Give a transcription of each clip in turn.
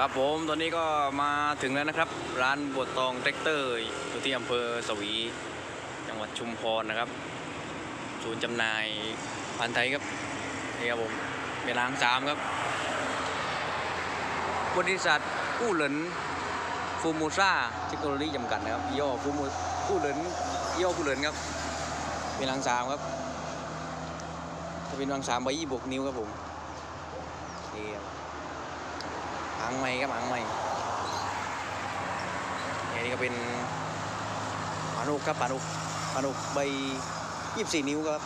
ครับผมตอนนี้ก็มาถึงแล้วนะครับ ร้านบัวตองแท็กเตอร์อยู่ที่อำเภอสวี จังหวัดชุมพรนะครับศูนย์จำหน่ายพันธุ์ไทยครับนี่ครับผมเป็นรางสามครับ บริษัทกู้เหลินฟูมูซ่าเทคโนโลยีจำกัดนะครับย่อฟูมูกู้เหลินย่อกู้เหลินครับเป็นรางสามครับจะเป็นรางสามใบยี่บวกนิ้วครับผมนี่ครับ หางใหม่ครับหางใหม่อันนี้ก็เป็นปานุกครับปานุกปานุกใบยี่สี่นิ้วครับ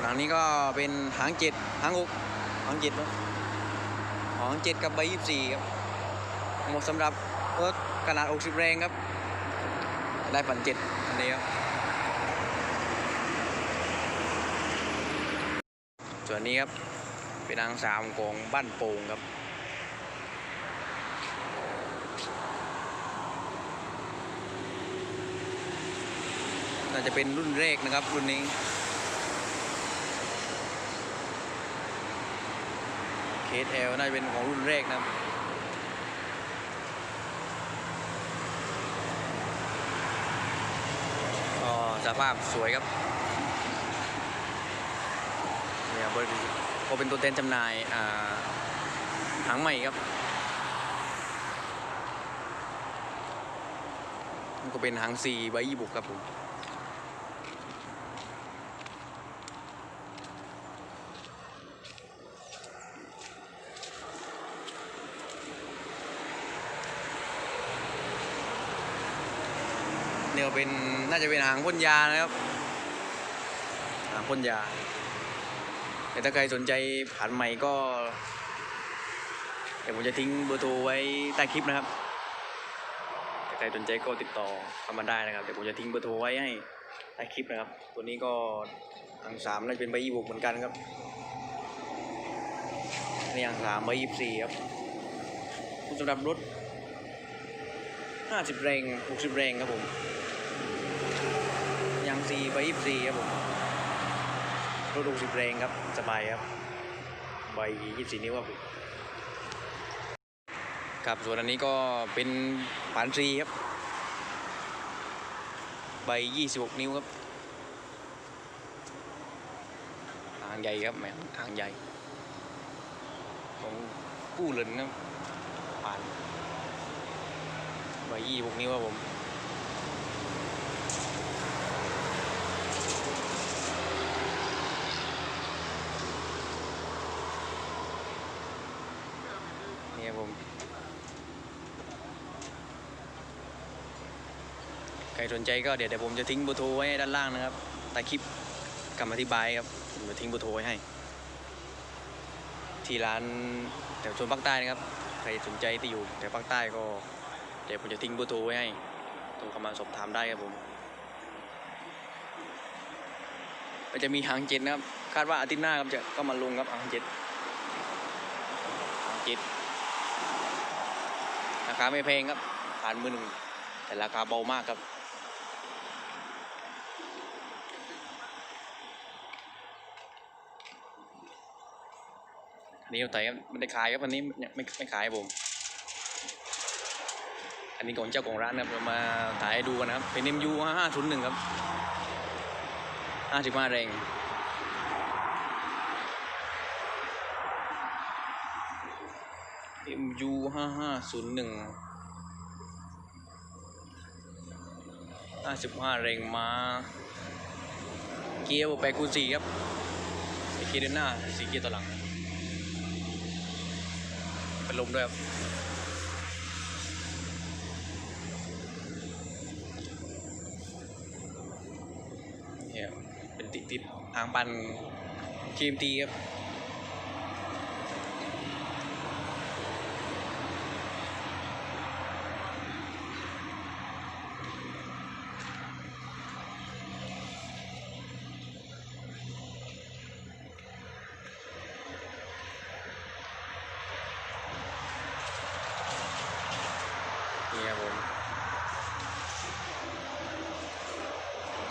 หลังนี้ก็เป็นหางเจ็ดหางหกหางเจ็ดหางเจ็ดกับใบยี่สี่ครับเหมาะสำหรับรถขนาด 60 แรงครับ ได้ฝันเจ็ดอันนี้ครับ ส่วนนี้ครับ เป็นนางสามของบ้านโป่งครับน่าจะเป็นรุ่นแรกนะครับ รุ่นนี้เคสเอลน่าจะเป็นของรุ่นแรกนะครับสภาพสวยครับ เนี่ย บริษัทก็เป็นตัวแทนจำหน่ายหางใหม่ครับก็เป็นหางสี่ใบยี่บุกครับผมเนี่ยเป็นน่าจะเป็นหางพ่นยานะครับหางพ่นยา แต่ถ้าใครสนใจผันใหม่ก็ เดี๋ยวผมจะทิ้งเบอร์โทรไว้ใต้คลิปนะครับถ้าใครสนใจก็ติดต่อเข้ามาได้นะครับ เดี๋ยวผมจะทิ้งเบอร์โทรไว้ให้ใต้คลิปนะครับ ตัวนี้ก็ทางสามน่าจะเป็นใบยี่บุกเหมือนกันครับนี่ทางสามใบยี่สี่ครับสำหรับรถห้าสิบแรงหกสิบแรงครับผมยางสี่ใบยี่สี่ครับผม รถ60แรงครับ สบายครับ ใบยี่สินิ้วครับครับส่วนอันนี้ก็เป็นผานซีครับ ใบ26นิ้วครับหางใหญ่ครับแหมหางใหญ่ ของกู้เหลินครับผ่านใบ26นิ้วครับผม นี่ครับผม ใครสนใจก็เดี๋ยวเดี๋ยวผมจะทิ้งเบอร์โทรไว้ให้ด้านล่างนะครับใต้คลิปคำอธิบายครับผมจะทิ้งเบอร์โทรไว้ให้ ที่ร้านแถวโซนภาคใต้นะครับ ใครสนใจที่อยู่แถวภาคใต้ก็ เดี๋ยวผมจะทิ้งเบอร์โทรไว้ให้โทรเข้ามาสอบถามได้ครับผมก็จะมีหางเจ็ดนะครับ คาดว่าอาทิตย์หน้าครับจะก็มาลงครับหางเจ็ดหางเจ็ด ราคาไม่แพงครับผ่านมือหนึ่งแต่ราคาเบามากครับอันนี้เราไต่ครับไม่ได้ขายครับอันนี้ไม่ไม่ขายผมอันนี้ของเจ้าของร้านครับเรามาถ่ายให้ดูกันนะครับเป็น MU 501ครับ55แรง MU ห้าห้าศูนย์หนึ่งห้าสิบห้าแรงมา เกียร์แปดคูณสี่ครับเกียร์เดินหน้าสี่เกียร์ต่อหลังเป็นลมด้วยครับเนี่ยเป็นติดติดๆหางปัน KMT ครับ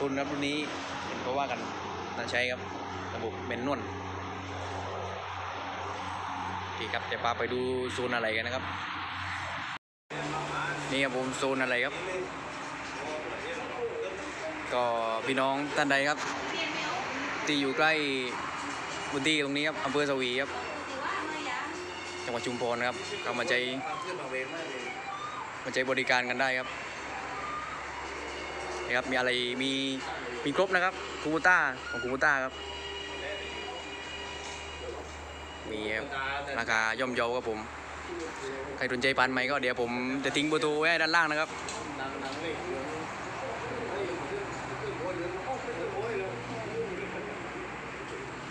ทุนครับรุ่นนี้เห็นเขาว่ากันน่าใช้ครับระบบเมนนวลเคครับจะพาไปดูโซนอะไรกันนะครับ นี่ครับผมโซนอะไรครับ ก็พี่น้องท่านใดครับ ที่อยู่ใกล้พื้นที่ตรงนี้ครับอำเภอสวีครับจังหวัดชุมพรนะครับก็มาใจมาใจบริการกันได้ครับ ครับมีอะไรมีมีครบนะครับคูบูต้าของคูบูต้าครับมีราคาย่อมเยาครับผมใครสนใจปันไหมก็เดี๋ยวผมจะทิ้งเบอร์โทรไว้ด้านล่างนะครับ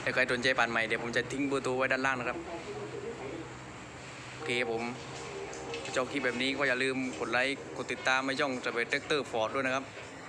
ถ้าใครสนใจปันใหม่เดี๋ยวผมจะทิ้งเบอร์โทรไว้ด้านล่างนะครับโอเคผมชอบคลิปแบบนี้ก็อย่าลืมกดไลค์กดติดตามไม่ช่องจะเป็นเทคเตอร์ฟอร์ดด้วยนะครับ